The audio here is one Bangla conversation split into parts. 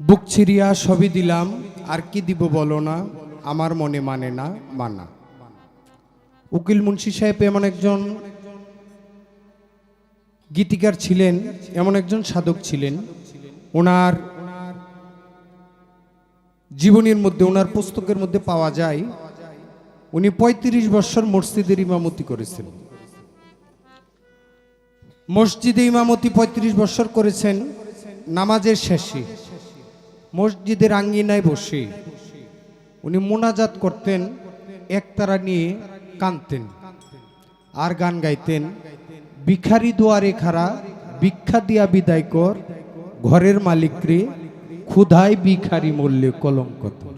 বুক ছিড়িয়া সবই দিলাম, আর কি দিব বলো না? আমার মনে মানে না, মানা। উকিল মুন্সি সাহেব এমন একজন গীতিকার ছিলেন, এমন একজন সাধক ছিলেন। ওনার জীবনীর মধ্যে, ওনার পুস্তকের মধ্যে পাওয়া যায়, উনি ৩৫ বছর মসজিদের ইমামতি করেছেন। মসজিদে ইমামতি ৩৫ বছর করেছেন, নামাজের শেষে। মসজিদের আঙ্গিনায় বসে উনি মোনাজাত করতেন একতারা নিয়ে কাঁদতেন আর গান গাইতেন। ভিখারি দুয়ারে খাড়া, ভিক্ষা দিয়া বিদায় কর, ঘরের মালিক রে ক্ষুধায় ভিখারি মরলে কলঙ্ক তোর।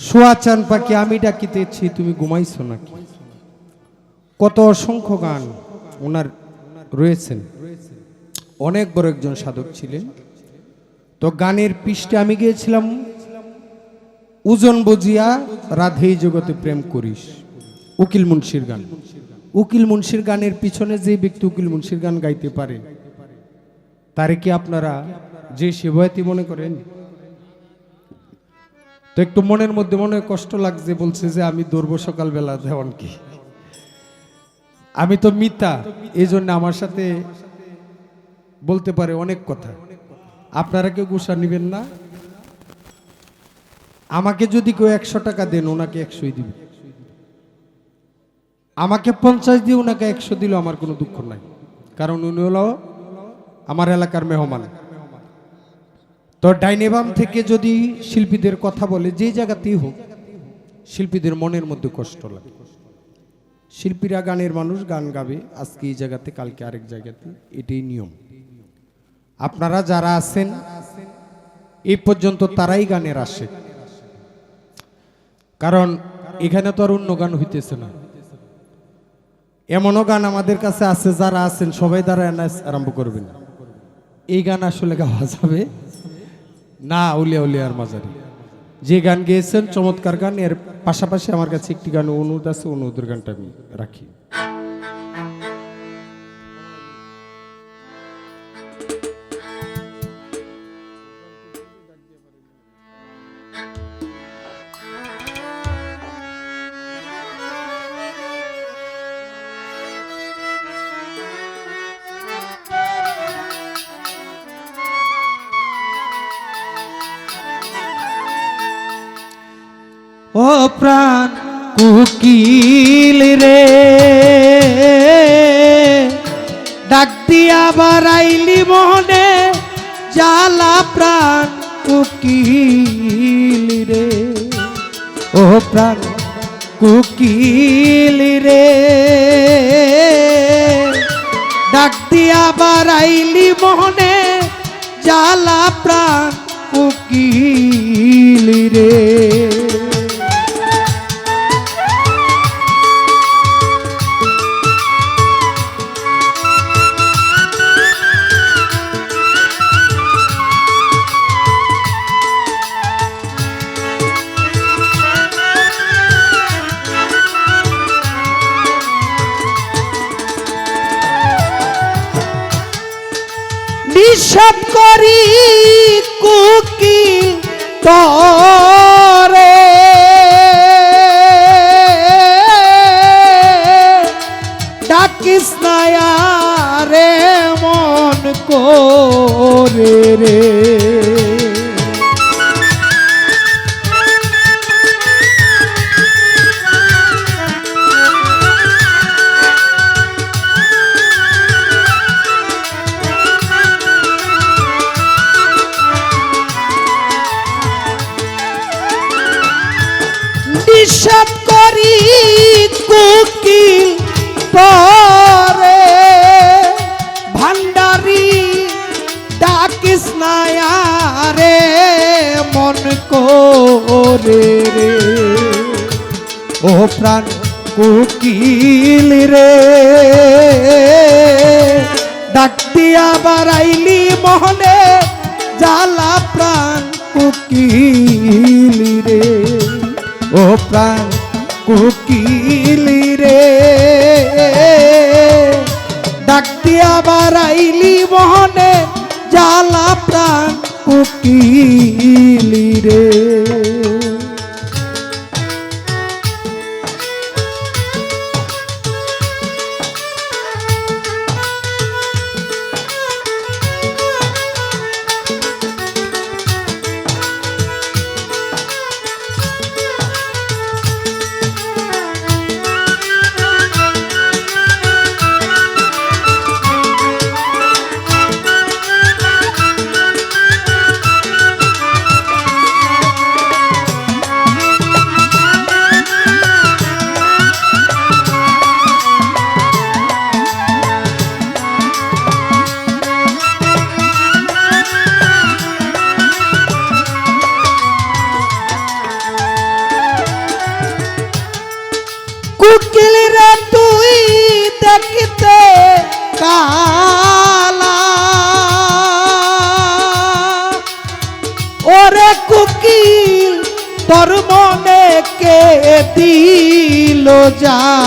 সোয়া চান পাখি, আমি ডাকিতেছি, তুমি ঘুমাইছো নাকি? কত অসংখ্য গান ওনার রয়েছেন। অনেক বড় একজন সাধক ছিলেন। তো গানের পৃষ্ঠে আমি গিয়েছিলাম। ওজন বুঝিয়া রাধেই জগতে প্রেম করিস। উকিল মুন্সির গান। উকিল মুন্সির গানের পিছনে যে ব্যক্তি উকিল মুন্সির গান গাইতে পারে, তারে কি আপনারা যে সেবায়তি মনে করেন? তো একটু মনের মধ্যে মনে কষ্ট লাগছে, বলছে যে আমি দৌড়বো সকালবেলা দেওয়ানকে আমি তো মিতা এই জন্য আমার সাথে বলতে পারে অনেক কথা। আপনারা কেউ গুসা নেবেন না? আমাকে যদি কেউ একশো টাকা দেন, ওনাকে একশোই দিবে আমাকে পঞ্চাশ দিয়ে ওনাকে একশো দিল আমার কোনো দুঃখ নাই। কারণ উনি হলো আমার এলাকার মেহমান। তো ডাইনেবাম থেকে যদি শিল্পীদের কথা বলে, যে জায়গাতেই হোক, শিল্পীদের মনের মধ্যে কষ্ট লাগে। শিল্পীরা গানের মানুষ, গান গাবে। আজকে এই জায়গাতে, কালকে আরেক জায়গাতে, এটাই নিয়ম। আপনারা যারা আছেন, এই পর্যন্ত তারাই গানের আসে কারণ এখানে তো আর অন্য গান হইতেছে না। এমনও গান আমাদের কাছে আছে, যারা আছেন, সবাই দ্বারা আরম্ভ করবেন। এই গান আসলে গাওয়া যাবে? না, উলিয়া উলিয়ার মাজারি যে গান গেয়েছেন, চমৎকার গান, এর পাশাপাশি আমার কাছে একটি গান অনুরোধ আছে অনুরোধের গানটা আমি রাখি। প্রাণ কুকিল রে। ডাক দিয়া বারাইলি মনে, জ্বালা প্রাণ কুকিল রে। ও প্রাণ কুকিল রে। ডাক দিয়া বারাইলি মনে, জ্বালা প্রাণ কুকিল রে। নিষেধ করি কুকি তরে ডাকিস নায়া রে মন করে রে। প্রাণ কুকিল রে। ডাক দিয়া বারাইলি মহলে, জ্বালা প্রাণ কুকিল রে। ও প্রাণ কুকিলি রে। ডাক দিয়া মোহনে জ্বালা প্রাণ কুকিলি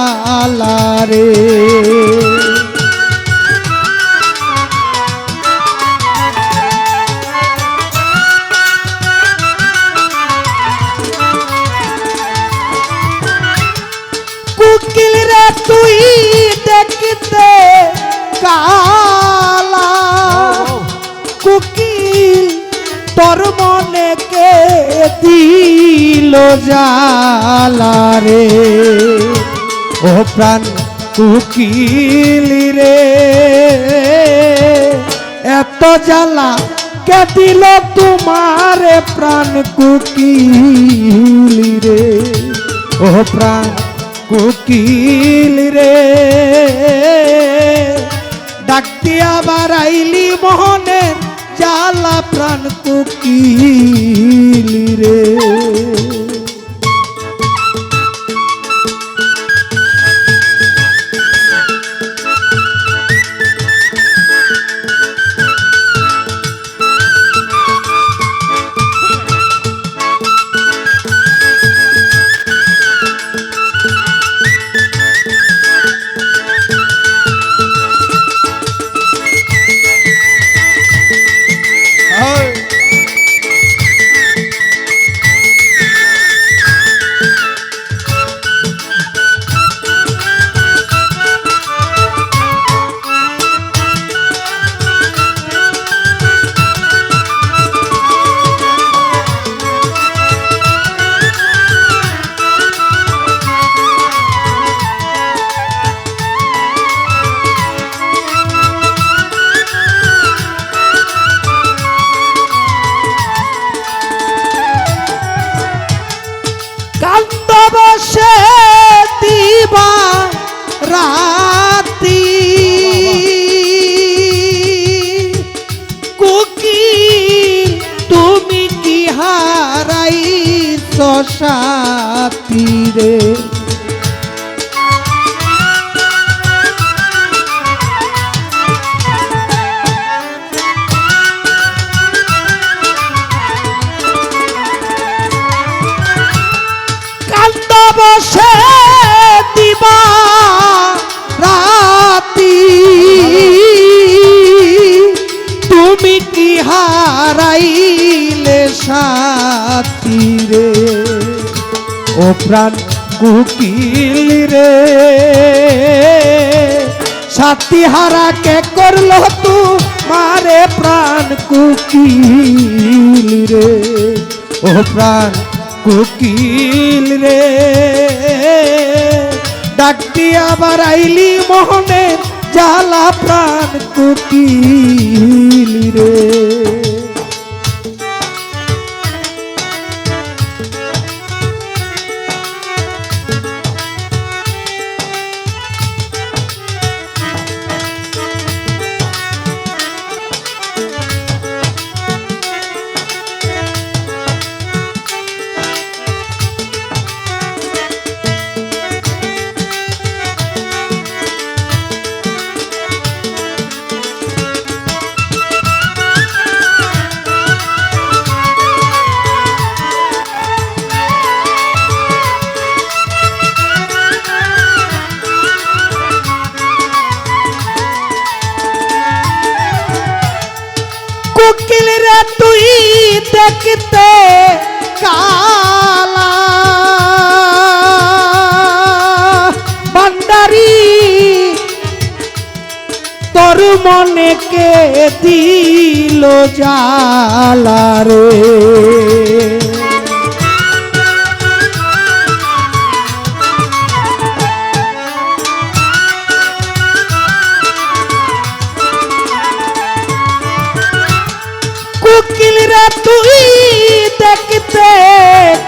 জালা রে। কুকিল রে তুই দেখতে কালা। কুকিল তোর মনে কে দিল জালা রে। ও প্রাণ কুকিল রে। এত জ্বালা কে দিল তোমার প্রাণ কুকিল রে। ও প্রাণ কুকিল রে। ডাকতে আবার আইলি মোহনের জ্বালা প্রাণ কুকিল সাথী রে। বসে দিবা রাতি। তুমি কি হারাইলে সাথী রে? ও প্রাণ কুকিল রে। সাথী হারা কে করল তু? মারে প্রাণ কুকিল রে। ও প্রাণ কুকিল রে। ডাকতি আবার আইলি মোহনে জ্বালা প্রাণ কুকিল মনে কে দিল জালা রে? কোকিল তুই দেখতে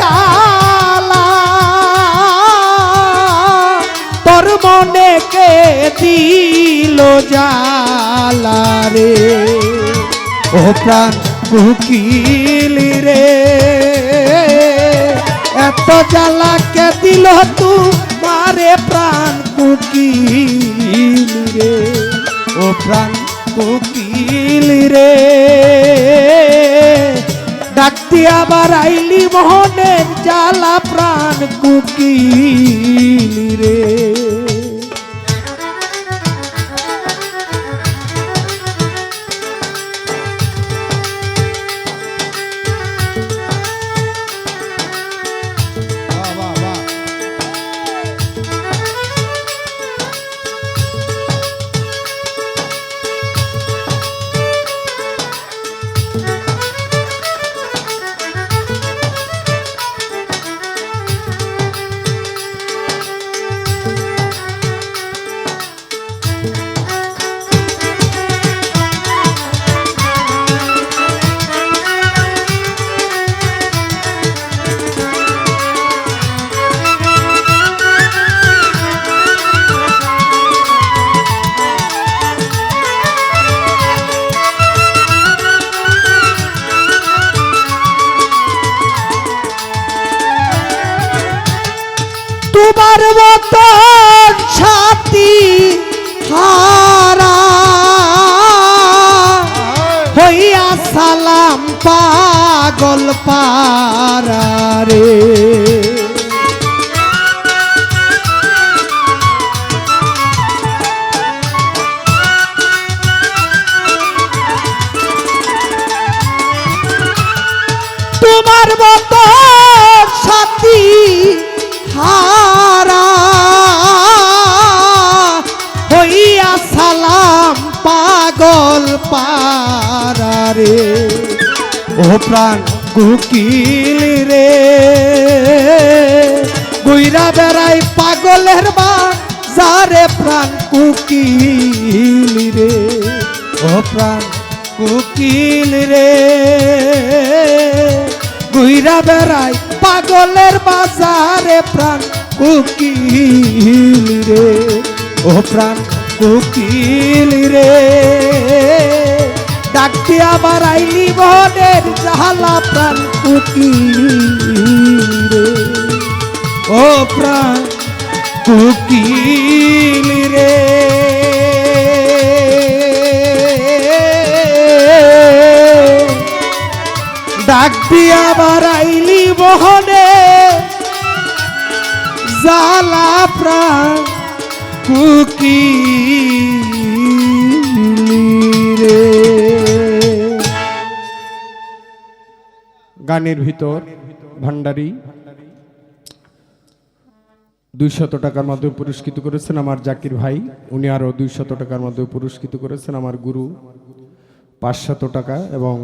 কালা। তোর মনে কে দিল জালা রে। ও প্রাণ কোকিল রে। এত জ্বালা কে দিল তু? মারে প্রাণ কোকিল রে। ও প্রাণ কোকিল রে। ডাকতে আবার আইলি মোহনের জ্বালা প্রাণ কোকিল রে। পাগল পারা তোমার মতো সাথী হারা হইয়া সালাম পাগল পারা রে। ও প্রাণ, কুকিল রে। গুইরা বেড়াই পাগলের মা, যারে প্রাণ কুকিল রে। ও প্রাণ, কুকিল রে। গুইরা বেড়াই পাগলের বাজারে প্রাণ কুকিল রে। ও প্রাণ, কুকিল রে। ডাকতে আবার আইলি বনের জাহালা প্রাণ কুকিল রে। ও প্রাণ কুকিল রে। ডাক দিয়া বারাইলি বহনে জালা প্রাণ কুকি গানের ভিতর ভান্ডারি দুইশত টাকার মাধ্যমে পুরস্কৃত করেছেন আমার জাকির ভাই। উনি আরও দুইশত টাকার মাধ্যমে পুরস্কৃত করেছেন আমার গুরু। পাঁচশত টাকা এবং